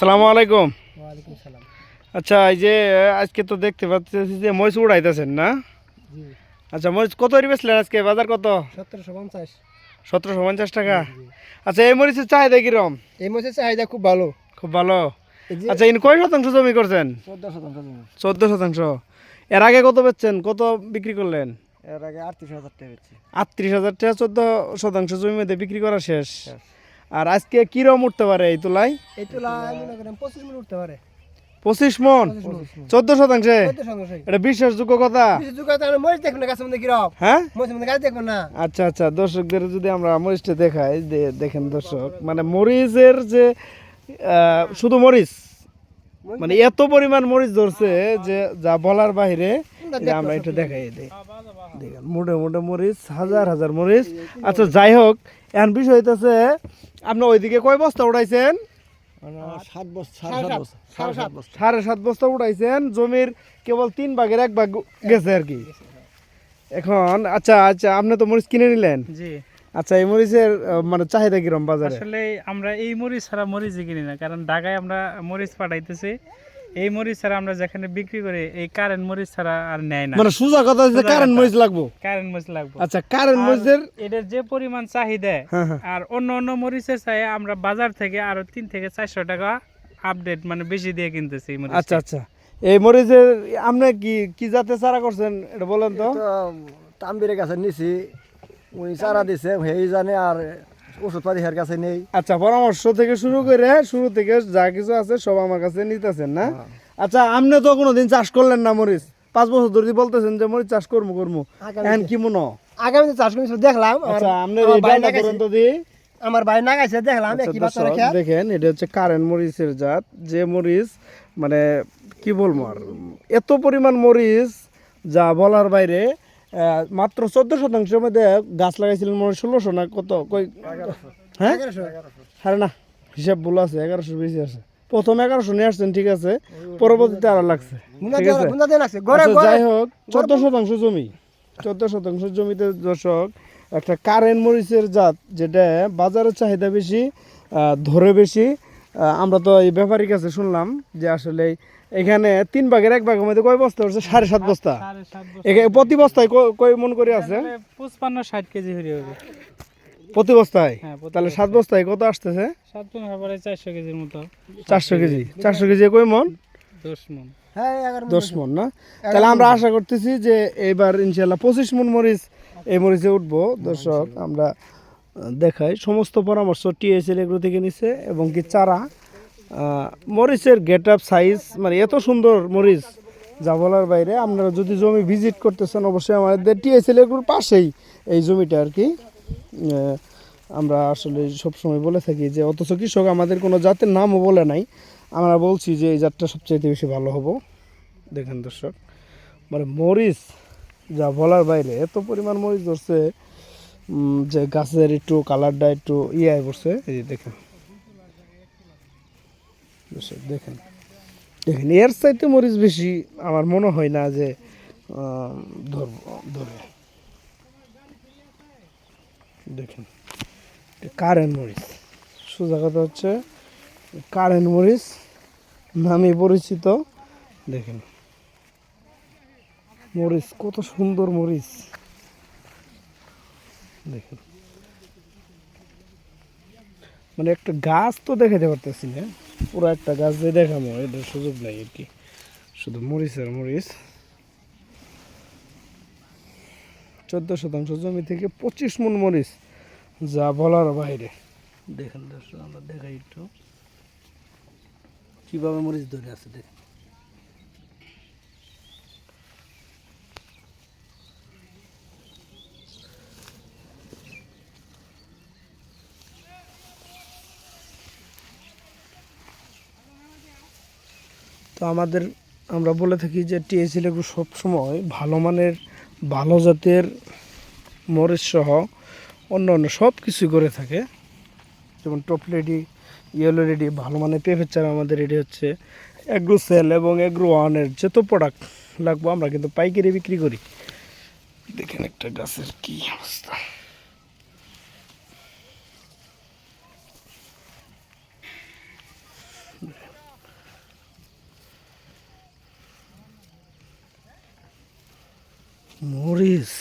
সালামু আলাইকুম। আচ্ছা এই যে আজকে তো দেখতে পাচ্ছি যে মরিচ উড়াইতেছেন না? আচ্ছা মরিচ কত বেচলেন আজকে? বাজার কত? সতেরোশো পঞ্চাশ। সতেরোশো পঞ্চাশ টাকা? আচ্ছা এই মরিচের চাহিদা কিরম এই মরিচের চাহিদা খুব ভালো। খুব ভালো? আচ্ছা ইন কয় শতাংশ জমি করছেন? চোদ্দ শতাংশ জমি। চোদ্দ শতাংশ। এর আগে কত বেচছেন? কত বিক্রি করলেন? এর আগে আটত্রিশ হাজার টাকা আটত্রিশ হাজার টাকা চোদ্দ শতাংশ জমির মধ্যে বিক্রি করা শেষ। আর আজকে কিরম উঠতে পারে এই তুলায়? এই তুলা করেন পঁচিশ মিনিট উঠতে পারে। পঁচিশ মন? চোদ্দ শতাংশে? এটা বিশ্বাসযোগ্য কথা? হ্যাঁ? আচ্ছা আচ্ছা দর্শকদের যদি আমরা মরিচটা দেখাই দেখেন দর্শক মানে মরিচের যে শুধু মরিচ মানে এত পরিমাণ মরিচ ধরছে যে যা বলার বাইরে এটা আমরা একটু দেখাই দিই দেখেন মোটে মোটে মরিচ হাজার হাজার মরিচ। আচ্ছা যাই হোক এখন বিষয় হইতেছে আপনি ওইদিকে কয় বস্তা উঠাইছেন? সাড়ে সাত বছর সাড়ে সাত বছর সাড়ে সাত বস্তা উঠাইছেন জমির কেবল তিন ভাগের এক ভাগ গেছে আর কি। এখন আচ্ছা আচ্ছা আপনি তো মরিচ কিনে নিলেন? জি। আচ্ছা এই মরিচের মানে চাহিদা কিরম বাজারে? আসলে আমরা এই মরিচ ছাড়া মরিচই কিনি না কারণ ঢাকায় আমরা মরিচ পাঠাইতেছি। এই মরিচ ছাড়া আমরা যেখানে বিক্রি করি এই কারেন্ট মরিচ ছাড়া আর নেয় না। মানে সোজা কথা হচ্ছে সোজা কারেন্ট মরিচ লাগবো? কারেন্ট মরিচ লাগবে। আচ্ছা কারেন্ট মরিচের এটার যে পরিমাণ চাহিদা হ্যাঁ হ্যাঁ। আর অন্য অন্য মরিচের চাই আমরা বাজার থেকে আরও তিন থেকে চারশো টাকা আপডেট মানে বেশি দিয়ে কিনতেছি এই মরিচ আচ্ছা আচ্ছা। এই মরিচের আপনি কি কি জাতে চারা করছেন এটা বলেন তো। তাম্বিরে কাছে নিছি উনি চারা দিছে সেই জানে আর ওষুধ পাতি হের কাছে নেই। আচ্ছা পরামর্শ থেকে শুরু করে শুরু থেকে যা কিছু আছে সব আমার কাছে নিতেছেন না? আচ্ছা আপনি তো কোনোদিন চাষ করলেন না মরিচ? পাঁচ বছর ধরে বলতেছেন যে মরিচ চাষ করব করব। এখন কি মনে? আগামী চাষ করি দেখলাম। আমার- আচ্ছা আপনি আমার তো ভাই নাগাইছে দেখলাম। আচ্ছা, দেখেন এটা হচ্ছে কারেন্ট মরিচের জাত। যে মরিচ মানে কি বলব আর এত পরিমাণ মরিচ যা বলার বাইরে মাত্র চোদ্দ শতাংশের মধ্যে গাছ লাগাইছিলেন মনে ষোলোশো না কত? কই? হ্যাঁ? হ্যাঁ না হিসাব ভুল আছে এগারোশো বেশি আছে। প্রথম এগারোশো নিয়ে আসছেন ঠিক আছে? পরবর্তীতে আরও লাগছে। আচ্ছা, যাই হোক চোদ্দ শতাংশ জমি। চোদ্দ শতাংশ জমিতে দর্শক একটা কারেন্ট মরিচের জাত যেটা বাজারের চাহিদা বেশি আহ, ধরে বেশি। আমরা তো এই ব্যাপারীর কাছে শুনলাম যে আসলে এখানে তিন ভাগের এক ভাগের মধ্যে কয় বস্তা হচ্ছে? সাড়ে সাত বস্তা। এখানে প্রতি বস্তায় ক- কয় মন করে আছে? পঁচপান্ন ষাট কেজি হয়ে হবে। প্রতি বস্তায়? হ্যাঁ তাহলে সাত বস্তায় কত আসতেছে? সাত মন হবে চারশো কেজির মতো। চারশো কেজি। চারশো কেজি কয় মন? দশ মন। হ্যাঁ দশ মন না? তাহলে আমরা আশা করতেছি যে এবার ইনশাল্লাহ পঁচিশ মন মরিচ এই মরিচে উঠবো। দর্শক আমরা দেখাই সমস্ত পরামর্শ টিএসএল এগুলো থেকে নিছে এবং কি চারা মরিচের গেট আপ সাইজ মানে এত সুন্দর মরিচ, যা বলার বাইরে, আপনারা যদি জমি ভিজিট করতেছেন, অবশ্যই আমাদের টিএসএল এগুলোর পাশেই এই জমিটা আর কি। আমরা আসলে সবসময় বলে থাকি যে, অথচ কৃষক আমাদের কোনো জাতের নামও বলে নাই। আমরা বলছি যে, এই জাতটা সবচেয়ে বেশি ভালো হব। দেখেন দর্শক মানে মরিচ, যা বলার বাইরে, এত পরিমাণ মরিচ ধরছে যে গাছের একটু কালারটা একটু ইয়ে পড়ছে। এই দেখেন। দেখেন। দেখেন, এর চাইতে মরিচ বেশি আমার মনে হয় না যে ধরবো ধরবে দেখেন কারেন্ট মরিচ। সোজা কথা হচ্ছে, কারেন্ট মরিচ নামে পরিচিত। দেখেন, মরিচ কত সুন্দর মরিচ। দেখেন মানে একটা গাছ তো দেখাতে পারতেছি না। পুরো একটা গাছ দিয়ে দেখাবো এটার সুযোগ নাই আর কি। শুধু মরিচ আর মরিচ। চোদ্দ শতাংশ জমি থেকে পঁচিশ মন মরিচ, যা বলার বাইরে। দেখেন দর্শক, আমরা দেখাই একটু। কীভাবে মরিচ ধরে আছে, দেখেন। তো আমাদের, আমরা বলে থাকি যে টিএসি লেবু সবসময় ভালো মানের, ভালো জাতের মরিচ সহ অন্য অন্য সব কিছু করে থাকে। যেমন টপ রেডি ইয়েলো রেডি ভালো মানের পেঁপের চারা আমাদের রেডি হচ্ছে এগ্রো সেল এবং এগ্রো ওয়ানের যত প্রোডাক্ট লাগবো আমরা কিন্তু পাইকারি বিক্রি করি। দেখেন একটা গাছের কী অবস্থা। মরিচ